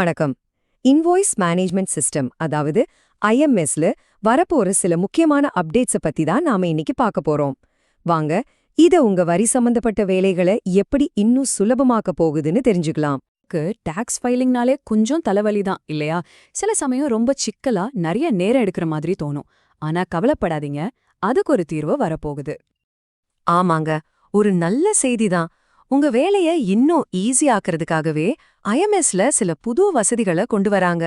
வணக்கம். Invoice management system அதாவது ஐஎம்எஸ்ல வரப்போற சில முக்கியமான அப்டேட்ஸ பத்தி தான் நாம இன்னைக்கு பார்க்க போறோம். வாங்க இத உங்க வரி சம்பந்தப்பட்ட வேலைகளை எப்படி இன்னும் சுலபமாக்க போகுதுன்னு தெரிஞ்சுக்கலாம். டாக்ஸ் ஃபைலிங்னாலே கொஞ்சம் தலைவலி தான் இல்லையா? சில சமயம் ரொம்ப சிக்கலா நிறைய நேரம் எடுக்கிற மாதிரி தோணும். ஆனா கவலைப்படாதீங்க அதுக்கு ஒரு தீர்வு வரப்போகுது. ஆமாங்க ஒரு நல்ல செய்தி தான். உங்க வேலைய இன்னும் ஈஸி ஆக்குறதுக்காகவே ஐஎம்எஸ்ல சில புது வசதிகளை கொண்டு வராங்க.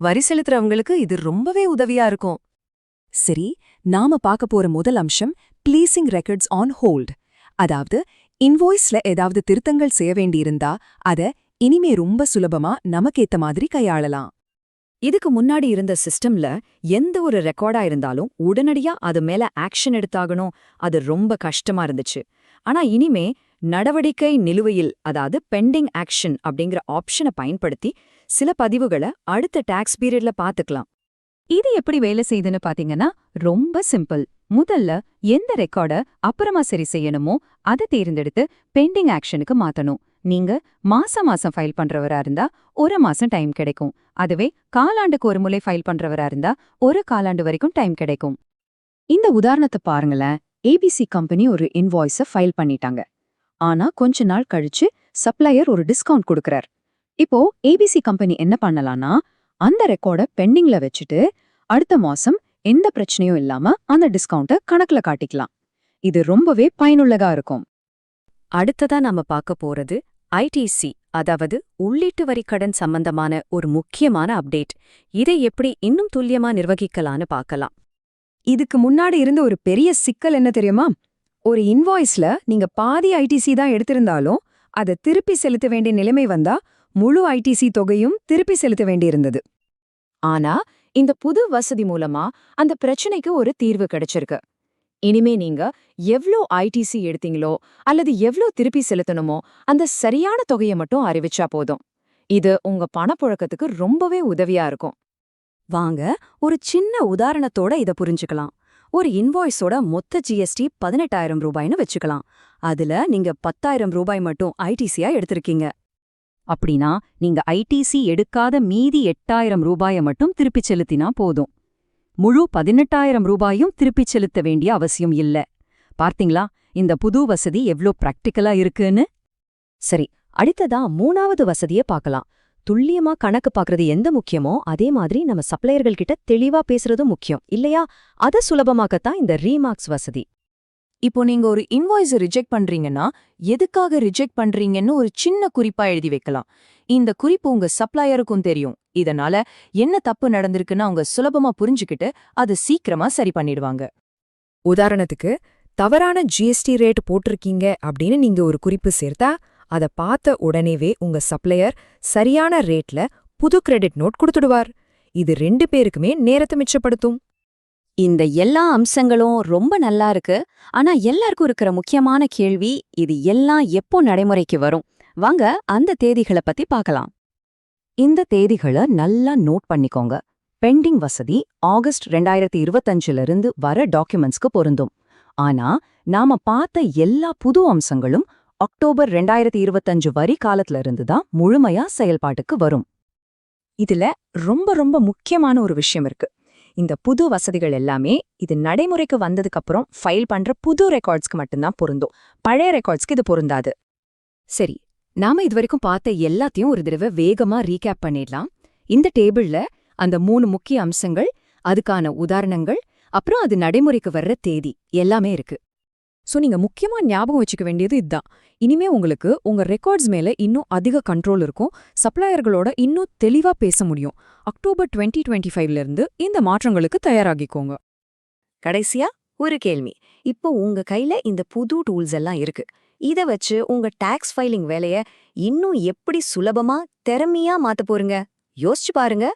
வரி செலுத்துறவங்களுக்கு இது ரொம்பவே உதவியா இருக்கும். சரி நாம பார்க்க போற முதல் அம்சம் பிளீசிங் ரெக்கார்ட்ஸ் ஆன் ஹோல்ட் அதாவது இன்வாய்ஸ்ல ஏதாவது திருத்தங்கள் செய்ய வேண்டியிருந்தா அத இனிமே ரொம்ப சுலபமா நமக்கேத்த மாதிரி கையாளலாம். இதுக்கு முன்னாடி இருந்த சிஸ்டம்ல எந்த ஒரு ரெக்கார்டா இருந்தாலும் உடனடியா அது மேல ஆக்ஷன் எடுத்தாகணும். அது ரொம்ப கஷ்டமா இருந்துச்சு. ஆனா இனிமே நடவடிக்கை நிலுவையில் அதாவது பெண்டிங் ஆக்ஷன் அப்படிங்கிற ஆப்ஷனை பயன்படுத்தி சில பதிவுகளை அடுத்த டாக்ஸ் பீரியட்ல பாத்துக்கலாம் இது எப்படி வேலை செய்யுதுன்னு பாத்தீங்கன்னா ரொம்ப சிம்பிள். முதல்ல எந்த ரெக்கார்ட அப்புறமா சரி செய்யணுமோ அதை தேர்ந்தெடுத்து பெண்டிங் ஆக்ஷனுக்கு மாத்தணும். நீங்க மாசம் மாசம் ஃபைல் பண்றவரா இருந்தா ஒரு மாசம் டைம் கிடைக்கும். அதுவே காலாண்டுக்கு ஒரு முறை ஃபைல் பண்றவரா இருந்தா ஒரு காலாண்டு வரைக்கும் டைம் கிடைக்கும். இந்த உதாரணத்தை பாருங்களேன். ஏபிசி கம்பெனி ஒரு இன்வாய்ஸை ஃபைல் பண்ணிட்டாங்க. ஆனா கொஞ்ச நாள் கழிச்சு சப்ளையர் ஒரு டிஸ்கவுண்ட் கொடுக்கறார். இப்போ ஏபிசி கம்பெனி என்ன பண்ணலாம்னா அந்த ரெக்கார்ட பெண்டிங்ல வச்சுட்டு அடுத்த மாசம் எந்த பிரச்சனையும் இல்லாம அந்த டிஸ்கவுண்ட்ட கணக்குல காட்டிக்கலாம். இது ரொம்பவே பயனுள்ளதா இருக்கும். அடுத்ததா நாம பார்க்க போறது ஐடிசி அதாவது உள்ளீட்டு வரி கடன் சம்பந்தமான ஒரு முக்கியமான அப்டேட். இதை எப்படி இன்னும் துல்லியமா நிர்வகிக்கலான்னு பார்க்கலாம். இதுக்கு முன்னாடி இருந்த ஒரு பெரிய சிக்கல் என்ன தெரியுமா? ஒரு இன்வாய்ஸ்ல நீங்க பாதி ஐடிசி தான் எடுத்திருந்தாலும் அதை திருப்பி செலுத்த வேண்டிய நிலைமை வந்தா முழு ஐடிசி தொகையும் திருப்பி செலுத்த வேண்டியிருந்தது. ஆனா இந்த புது வசதி மூலமா அந்த பிரச்சனைக்கு ஒரு தீர்வு கிடைச்சிருக்கு. இனிமே நீங்க எவ்ளோ ஐடிசி எடுத்தீங்களோ அல்லது எவ்ளோ திருப்பி செலுத்தணுமோ அந்த சரியான தொகையை மட்டும் அறிவிச்சா போதும். இது உங்க பணப்புழக்கத்துக்கு ரொம்பவே உதவியா இருக்கும். வாங்க ஒரு சின்ன உதாரணத்தோட இத புரிஞ்சுக்கலாம். ஒரு இன்வாய்ஸோட மொத்த ஜிஎஸ்டி பதினெட்டாயிரம் ரூபாய்னு வச்சுக்கலாம். அதுல நீங்க பத்தாயிரம் ரூபாய் மட்டும் ஐடிசியா எடுத்திருக்கீங்க. அப்படின்னா நீங்க ஐடிசி எடுக்காத மீதி எட்டாயிரம் ரூபாயை மட்டும் திருப்பிச் செலுத்தினா போதும். முழு பதினெட்டாயிரம் ரூபாயும் திருப்பிச் செலுத்த வேண்டிய அவசியம் இல்ல. பார்த்தீங்களா? இந்த புது வசதி எவ்ளோ பிராக்டிக்கலா இருக்குன்னு? சரி அடுத்ததா மூணாவது வசதிய பார்க்கலாம். துல்லியமா கணக்கு பார்க்கறது எந்த முக்கியமோ அதே மாதிரி நம்ம சப்ளையர்கள் கிட்ட தெளிவா பேசுறதும் முக்கியம். இல்லையா? அத சுலபமாக்கத்தான் இந்த ரீமார்க்ஸ் வசதி. இப்போ நீங்க ஒரு இன்வாய்ஸ் ரிஜெக்ட் பண்றீங்கன்னா எதுக்காக ரிஜெக்ட் பண்றீங்கன்னு ஒரு சின்ன குறிப்பா எழுதி வைக்கலாம். இந்த குறிப்பு உங்க சப்ளையருக்கும் தெரியும். இதனால என்ன தப்பு நடந்திருக்குன்னு அவங்க சுலபமா புரிஞ்சுக்கிட்டு அது சீக்கிரமா சரி பண்ணிடுவாங்க. உதாரணத்துக்கு தவறான ஜிஎஸ்டி ரேட் போட்டிருக்கீங்க அப்படின்னு நீங்க ஒரு குறிப்பு சேர்த்தா அத பார்த்த உடனேவே உங்க சப்ளையர் சரியான ரேட்ல புது கிரெடிட் நோட் கொடுத்துடுவார். இது ரெண்டு பேருக்குமே நேரத்தை மிச்சப்படுத்தும். இந்த எல்லா அம்சங்களும் ரொம்ப நல்லா இருக்கு. ஆனா எல்லாருக்கும் இருக்கிற முக்கியமான கேள்வி இது எல்லாம் எப்போ நடைமுறைக்கு வரும்? வாங்க அந்த தேதிகளை பத்தி பார்க்கலாம். இந்த தேதிகளை நல்லா நோட் பண்ணிக்கோங்க. பெண்டிங் வசதி ஆகஸ்ட் ரெண்டாயிரத்தி இருபத்தஞ்சுல இருந்து வர டாக்குமெண்ட்ஸ்க்கு பொருந்தும். ஆனா நாம பார்த்த எல்லா புது அம்சங்களும் அக்டோபர் ரெண்டாயிரத்தி இருபத்தஞ்சு வரி காலத்துல இருந்து தான் முழுமையா செயல்பாட்டுக்கு வரும். இதுல ரொம்ப ரொம்ப முக்கியமான ஒரு விஷயம் இருக்கு. இந்த புது வசதிகள் எல்லாமே இது நடைமுறைக்கு வந்ததுக்கு அப்புறம் ஃபைல் பண்ற புது ரெக்கார்ட்ஸ்க்கு மட்டும்தான் பொருந்தும். பழைய ரெக்கார்ட்ஸ்க்கு இது பொருந்தாது. சரி நாம இதுவரைக்கும் பார்த்த எல்லாத்தையும் ஒரு தடவை வேகமா ரீகேப் பண்ணிடலாம். இந்த டேபிள்ல அந்த மூணு முக்கிய அம்சங்கள் அதுக்கான உதாரணங்கள் அப்புறம் அது நடைமுறைக்கு வர்ற தேதி எல்லாமே இருக்கு. சோ நீங்க முக்கியமா ஞாபகம் வச்சுக்க வேண்டியது இதுதான் இனிமே உங்களுக்கு உங்க ரெக்கார்ட்ஸ் மேல இன்னும் அதிக கண்ட்ரோல் இருக்கும். சப்ளையர்களோட இன்னும் தெளிவா பேச முடியும். அக்டோபர் டுவெண்ட்டி டுவெண்ட்டி ஃபைவ்ல இருந்து இந்த மாற்றங்களுக்கு தயாராகிக்கோங்க. கடைசியா ஒரு கேள்வி. இப்போ உங்க கையில இந்த புது டூல்ஸ் எல்லாம் இருக்கு. இத வச்சு உங்க டாக்ஸ் ஃபைலிங் வேலைய இன்னும் எப்படி சுலபமா திறமையா மாத்த போறீங்க? யோசிச்சு பாருங்க.